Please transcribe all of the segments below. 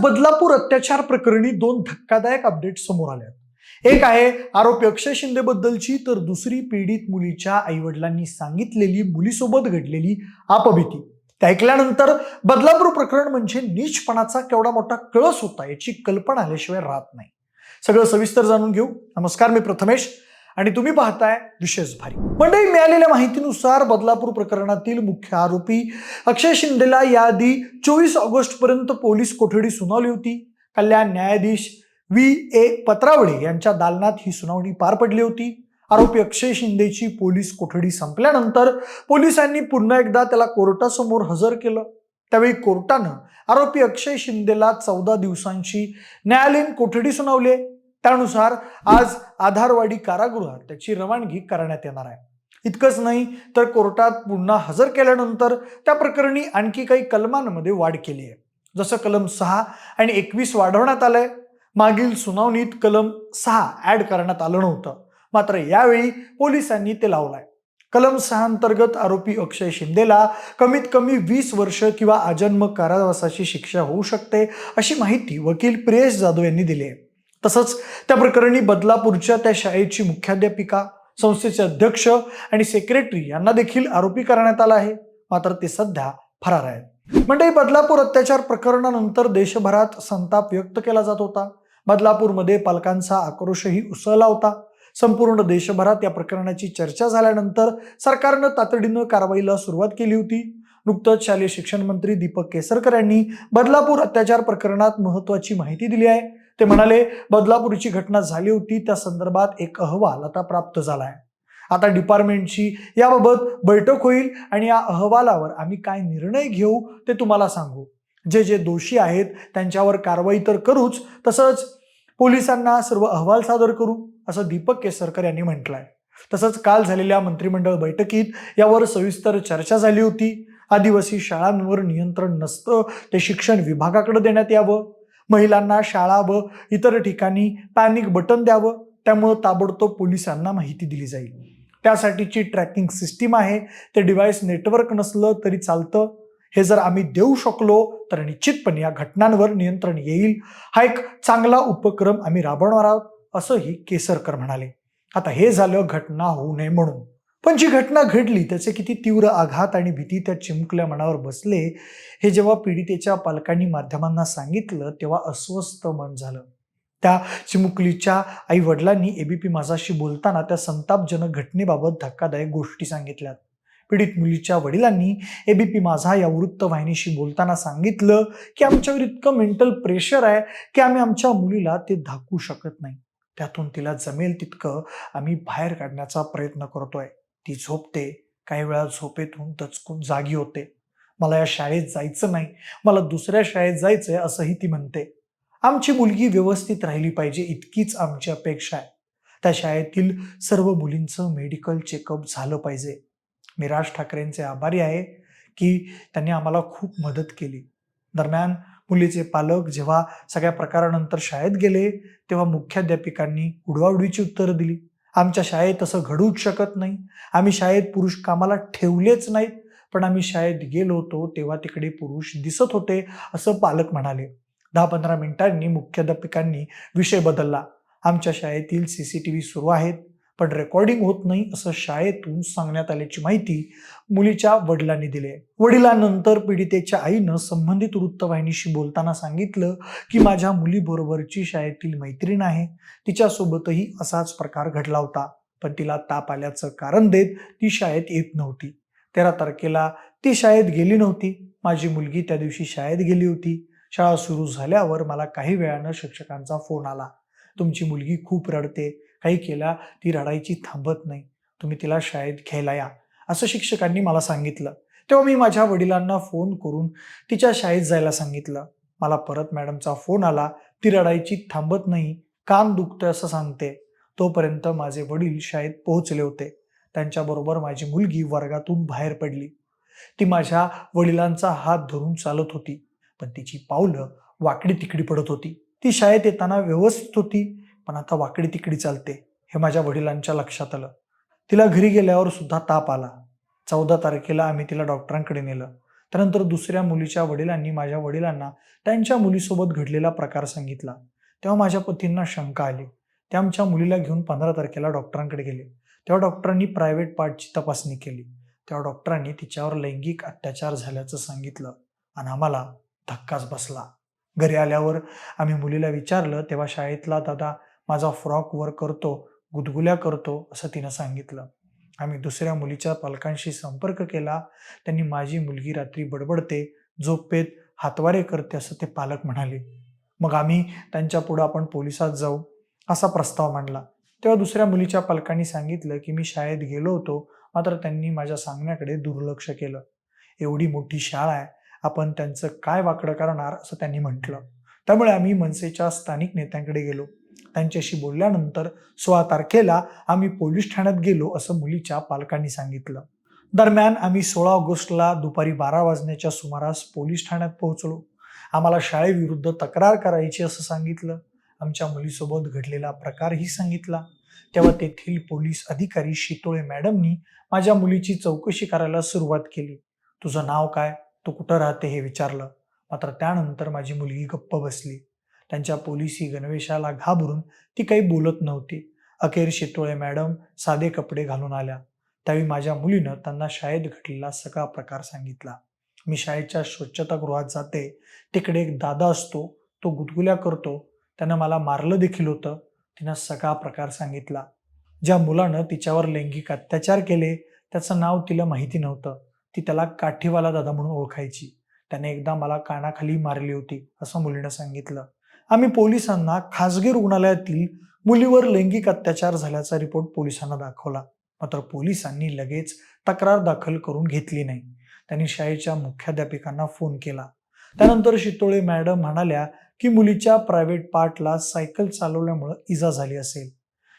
बदलापूर अत्याचार प्रकरणी दोन धक्कादायक अपडेट समोर आले एक आहे आरोपी अक्षय शिंदे बद्दलची तर दुसरी पीडित मुलीच्या आईवडिलांनी सांगितलेली मुलीसोबत घडलेली अपभीती ते ऐकल्यानंतर बदलापूर प्रकरण म्हणजे नीचपणाचा केवढा मोठा कळस होता याची कल्पना आल्याशिवाय राहत नाही. सगळं सविस्तर जाणून घेऊ. नमस्कार मी प्रथमेश. आणि तुम्ही पाहताय विशेष भारी. मंडळी मिळालेल्या माहितीनुसार बदलापूर प्रकरणातील मुख्य आरोपी अक्षय शिंदेला याआधी चोवीस ऑगस्ट पर्यंत पोलीस कोठडी सुनावली होती. कल्याण न्यायाधीश व्ही. ए. पत्रावडे यांच्या दालनात ही सुनावणी पार पडली होती. आरोपी अक्षय शिंदेची पोलीस कोठडी संपल्यानंतर पोलिसांनी पुन्हा एकदा त्याला कोर्टासमोर हजर केलं. त्यावेळी कोर्टानं आरोपी अक्षय शिंदेला चौदा दिवसांची न्यायालयीन कोठडी सुनावली त्यानुसार आज आधारवाडी कारागृहात त्याची रवानगी करण्यात येणार आहे. इतकंच नाही तर कोर्टात पुन्हा हजर केल्यानंतर त्या प्रकरणी आणखी काही कलमांमध्ये वाढ केली आहे. जसं कलम सहा आणि एकवीस वाढवण्यात आलंय. मागील सुनावणीत कलम सहा ॲड करण्यात आलं नव्हतं. मात्र यावेळी पोलिसांनी ते लावलंय. कलम सहा अंतर्गत आरोपी अक्षय शिंदेला कमीत कमी वीस वर्ष किंवा आजन्म कारावासाची शिक्षा होऊ शकते अशी माहिती वकील प्रियेश जाधव यांनी दिली आहे. तसंच त्या प्रकरणी बदलापूरच्या त्या शाळेची मुख्याध्यापिका संस्थेचे अध्यक्ष आणि सेक्रेटरी यांना देखील आरोपी करण्यात आला आहे. मात्र ते सध्या फरार आहेत. म्हणजे बदलापूर अत्याचार प्रकरणानंतर देशभरात संताप व्यक्त केला जात होता. बदलापूरमध्ये पालकांचा आक्रोशही उसळला होता. संपूर्ण देशभरात या प्रकरणाची चर्चा झाल्यानंतर सरकारनं तातडीनं कारवाईला सुरुवात केली होती. नुकतंच शालेय शिक्षण मंत्री दीपक केसरकर यांनी बदलापूर अत्याचार प्रकरणात महत्वाची माहिती दिली आहे. ते म्हणाले बदलापूरची घटना झाली होती. त्या संदर्भात एक अहवाल आता प्राप्त झाला आहे आता डिपार्टमेंटची याबाबत बैठक होईल आणि या अहवालावर आम्ही काय निर्णय घेऊ ते तुम्हाला सांगू. जे जे दोषी आहेत त्यांच्यावर कारवाई तर करूच. तसंच पोलिसांना सर्व अहवाल सादर करू असं दीपक केसरकर यांनी म्हटलंय. तसंच काल झालेल्या मंत्रिमंडळ बैठकीत यावर सविस्तर चर्चा झाली होती. आदिवासी शाळांवर नियंत्रण नसतं ते शिक्षण विभागाकडे देण्यात यावं. महिलांना शाळा व इतर ठिकाणी पॅनिक बटन द्यावं त्यामुळं ताबडतोब पोलिसांना माहिती दिली जाईल. त्यासाठीची ट्रॅकिंग सिस्टीम आहे ते डिव्हाइस नेटवर्क नसलं तरी चालतं. हे जर आम्ही देऊ शकलो तर निश्चितपणे या घटनांवर नियंत्रण येईल. हा एक चांगला उपक्रम आम्ही राबवणार आहोत असंही केसरकर म्हणाले. आता हे झालं घटना होऊ नये म्हणून. पण जी घटना घडली त्याचे किती तीव्र आघात आणि भीती त्या चिमुकल्या मनावर बसले हे जेव्हा पीडितेच्या पालकांनी माध्यमांना सांगितलं तेव्हा अस्वस्थ मन झालं. त्या चिमुकलीच्या आई वडिलांनी एबीपी माझाशी बोलताना त्या संतापजनक घटनेबाबत धक्कादायक गोष्टी सांगितल्यात. पीडित मुलीच्या वडिलांनी एबीपी माझा या वृत्तवाहिनीशी बोलताना सांगितलं की आमच्यावर इतकं मेंटल प्रेशर आहे की आम्ही आमच्या मुलीला ते धाकू शकत नाही. त्यातून तिला जमेल तितकं आम्ही बाहेर काढण्याचा प्रयत्न करतोय. ती झोपते. काही वेळा झोपेतून दचकून जागी होते. मला या शाळेत जायचं नाही. मला दुसऱ्या शाळेत जायचं आहे असंही ती म्हणते. आमची मुलगी व्यवस्थित राहिली पाहिजे इतकीच आमची अपेक्षा आहे. त्या शाळेतील सर्व मुलींचं मेडिकल चेकअप झालं पाहिजे. मी राज ठाकरेंचे आभारी आहे की त्यांनी आम्हाला खूप मदत केली. दरम्यान मुलीचे पालक जेव्हा सगळ्या प्रकारानंतर शाळेत गेले तेव्हा मुख्याध्यापिकांनी उडवाउडीची उत्तरं दिली. आमच्या शाळेत तसं घडूच शकत नाही. आम्ही शाळेत पुरुष कामाला ठेवलेच नाहीत. पण आम्ही शाळेत गेलो होतो तेव्हा तिकडे पुरुष दिसत होते असं पालक म्हणाले. दहा पंधरा मिनिटांनी मुख्याध्यापिकांनी विषय बदलला. आमच्या शाळेतील सी सी टी व्ही सुरू आहेत. पण रेकॉर्डिंग होत नाही असं शाळेतून सांगण्यात आल्याची माहिती मुलीच्या वडिलांनी दिली आहे. वडिलांनंतर पीडितेच्या आईनं संबंधित वृत्तवाहिनीशी बोलताना सांगितलं की माझ्या मुलीबरोबरची शाळेतील मैत्रीण आहे. तिच्यासोबतही असाच प्रकार घडला होता. पण तिला ताप आल्याचं कारण देत ती शाळेत येत नव्हती. तेरा तारखेला ती शाळेत गेली नव्हती. माझी मुलगी त्या दिवशी शाळेत गेली होती. शाळा सुरू झाल्यावर मला काही वेळानं शिक्षकांचा फोन आला. तुमची मुलगी खूप रडते. काही केला ती रडायची थांबत नाही. तुम्ही तिला शाळेत घ्यायला या असं शिक्षकांनी मला सांगितलं. तेव्हा मी माझ्या वडिलांना फोन करून तिच्या शाळेत जायला सांगितलं. मला परत मॅडमचा फोन आला ती रडायची थांबत नाही कान दुखतंय असं सांगते. तोपर्यंत माझे वडील शाळेत पोहोचले होते. त्यांच्याबरोबर माझी मुलगी वर्गातून बाहेर पडली. ती माझ्या वडिलांचा हात धरून चालत होती पण तिची पावलं वाकडी तिकडी पडत होती. ती शाळेत येताना व्यवस्थित होती. पण आता वाकडी तिकडी चालते हे माझ्या वडिलांच्या लक्षात आलं. तिला घरी गेल्यावर सुद्धा ताप आला. चौदा तारखेला आम्ही तिला डॉक्टरांकडे नेलं. त्यानंतर दुसऱ्या मुलीच्या वडिलांनी माझ्या वडिलांना त्यांच्या मुलीसोबत घडलेला प्रकार सांगितला. तेव्हा माझ्या पतींना शंका आली. ते आमच्या मुलीला घेऊन पंधरा तारखेला डॉक्टरांकडे गेले. तेव्हा डॉक्टरांनी प्रायव्हेट पार्टची तपासणी केली. तेव्हा डॉक्टरांनी तिच्यावर लैंगिक अत्याचार झाल्याचं सांगितलं आणि आम्हाला धक्काच बसला. घरी आल्यावर आम्ही मुलीला विचारलं तेव्हा शाळेतला दादा माझा फ्रॉक वर करतो गुदगुल्या करतो असं तिनं सांगितलं. आम्ही दुसऱ्या मुलीच्या पालकांशी संपर्क केला. त्यांनी माझी मुलगी रात्री बडबडते झोपेत हातवारे करते असं ते पालक म्हणाले. मग आम्ही त्यांच्या पुढं आपण पोलिसात जाऊ असा प्रस्ताव मांडला. तेव्हा दुसऱ्या मुलीच्या पालकांनी सांगितलं की मी शाळेत गेलो होतो मात्र त्यांनी माझ्या सांगण्याकडे दुर्लक्ष केलं. एवढी मोठी शाळा आहे आपण त्यांचं काय वाकडं करणार असं त्यांनी म्हटलं. त्यामुळे आम्ही मनसेच्या स्थानिक नेत्यांकडे गेलो. त्यांच्याशी बोलल्यानंतर सोळा तारखेला आम्ही पोलीस ठाण्यात गेलो असं मुलीच्या पालकांनी सांगितलं. दरम्यान आम्ही सोळा ऑगस्टला दुपारी बारा वाजण्याच्या सुमारास पोलीस ठाण्यात पोहोचलो. आम्हाला शाळेविरुद्ध तक्रार करायची असं सांगितलं. आमच्या मुलीसोबत घडलेला प्रकारही सांगितला. तेव्हा तेथील पोलीस अधिकारी शितोळे मॅडमनी माझ्या मुलीची चौकशी करायला सुरुवात केली. तुझं नाव काय? तू कुठं राहते? हे विचारलं. मात्र त्यानंतर माझी मुलगी गप्प बसली. त्यांच्या पोलिसी गणवेशाला घाबरून ती काही बोलत नव्हती. अखेर शितोळे मॅडम साधे कपडे घालून आल्या. त्यावेळी माझ्या मुलीनं त्यांना शाळेत घडलेला सगळा प्रकार सांगितला. मी शाळेच्या स्वच्छतागृहात जाते. तिकडे एक दादा असतो. तो गुदगुल्या करतो. त्यानं मला मारलं देखील होतं. तिनं सगळा प्रकार सांगितला. ज्या मुलानं तिच्यावर लैंगिक अत्याचार केले त्याचं नाव तिला माहिती नव्हतं. ती त्याला काठीवाला दादा म्हणून ओळखायची. त्याने एकदा मला कानाखाली मारली होती असं मुलीनं सांगितलं. आम्ही पोलिसांना खासगी रुग्णालयातील मुलीवर लैंगिक अत्याचार झाल्याचा रिपोर्ट पोलिसांना दाखवला. मात्र पोलिसांनी लगेच तक्रार दाखल करून घेतली नाही. त्यांनी शाळेच्या मुख्याध्यापिकांना फोन केला. त्यानंतर शितोळे मॅडम म्हणाल्या की मुलीच्या प्रायव्हेट पार्टला सायकल चालवल्यामुळं इजा झाली असेल.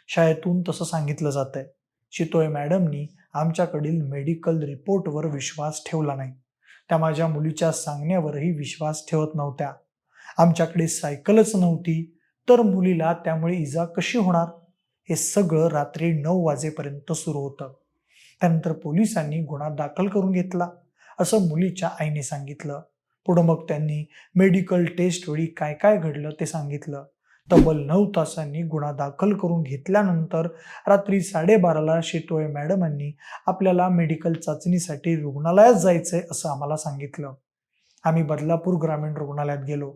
शाळेतून तसं सांगितलं जात आहे शितोळे मॅडमनी आमच्याकडील मेडिकल रिपोर्टवर विश्वास ठेवला नाही. त्या माझ्या मुलीच्या सांगण्यावरही विश्वास ठेवत नव्हत्या. आमच्याकडे सायकलच नव्हती तर मुलीला त्यामुळे इजा कशी होणार? हे सगळं रात्री नऊ वाजेपर्यंत सुरू होतं. त्यानंतर पोलिसांनी गुन्हा दाखल करून घेतला असं मुलीच्या आईने सांगितलं. पुढं मग त्यांनी मेडिकल टेस्ट वेळी काय काय घडलं ते सांगितलं. तब्बल नऊ तासांनी गुन्हा दाखल करून घेतल्यानंतर रात्री साडेबाराला शेतोळे मॅडमांनी आपल्याला मेडिकल चाचणीसाठी रुग्णालयात जायचंय असं आम्हाला सांगितलं. आम्ही बदलापूर ग्रामीण रुग्णालयात गेलो.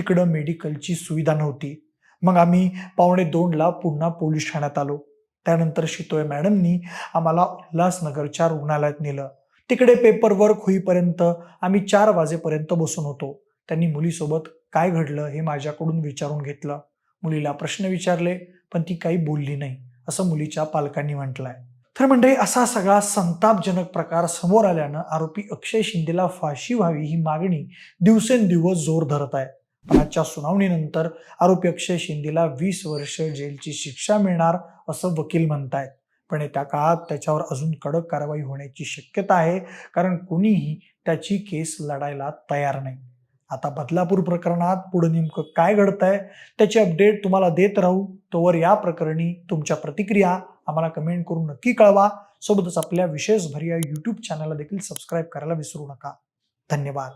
तिकडं मेडिकलची सुविधा नव्हती. मग आम्ही पावणे दोनला पुन्हा पोलीस ठाण्यात आलो. त्यानंतर शितोळे मॅडमनी आम्हाला उल्हासनगरच्या रुग्णालयात नेलं. तिकडे पेपर वर्क होईपर्यंत आम्ही चार वाजेपर्यंत बसून होतो. त्यांनी मुलीसोबत काय घडलं हे माझ्याकडून विचारून घेतलं. मुलीला प्रश्न विचारले पण ती काही बोलली नाही असं मुलीच्या पालकांनी म्हटलंय. तर म्हणजे असा सगळा संतापजनक प्रकार समोर आल्यानं आरोपी अक्षय शिंदेला फाशी व्हावी ही मागणी दिवसेंदिवस जोर धरत आहे. आजच्या सुनावणीनंतर आरोपी अक्षय शिंदेला वीस वर्ष जेलची शिक्षा मिळणार असं वकील म्हणतायत. पण येत्या काळात त्याच्यावर अजून कडक कारवाई होण्याची शक्यता आहे कारण कुणीही त्याची केस लढायला तयार नाही. आता बदलापूर प्रकरणात पुढे नेमकं काय घडतंय त्याची अपडेट तुम्हाला देत राहू तोवर या प्रकरणी तुमच्या प्रतिक्रिया आम्हाला कमेंट करून नक्की कळवा. सोबतच आपल्या विशेष भर या यूट्यूब चॅनलला देखील सबस्क्राईब करायला विसरू नका. धन्यवाद.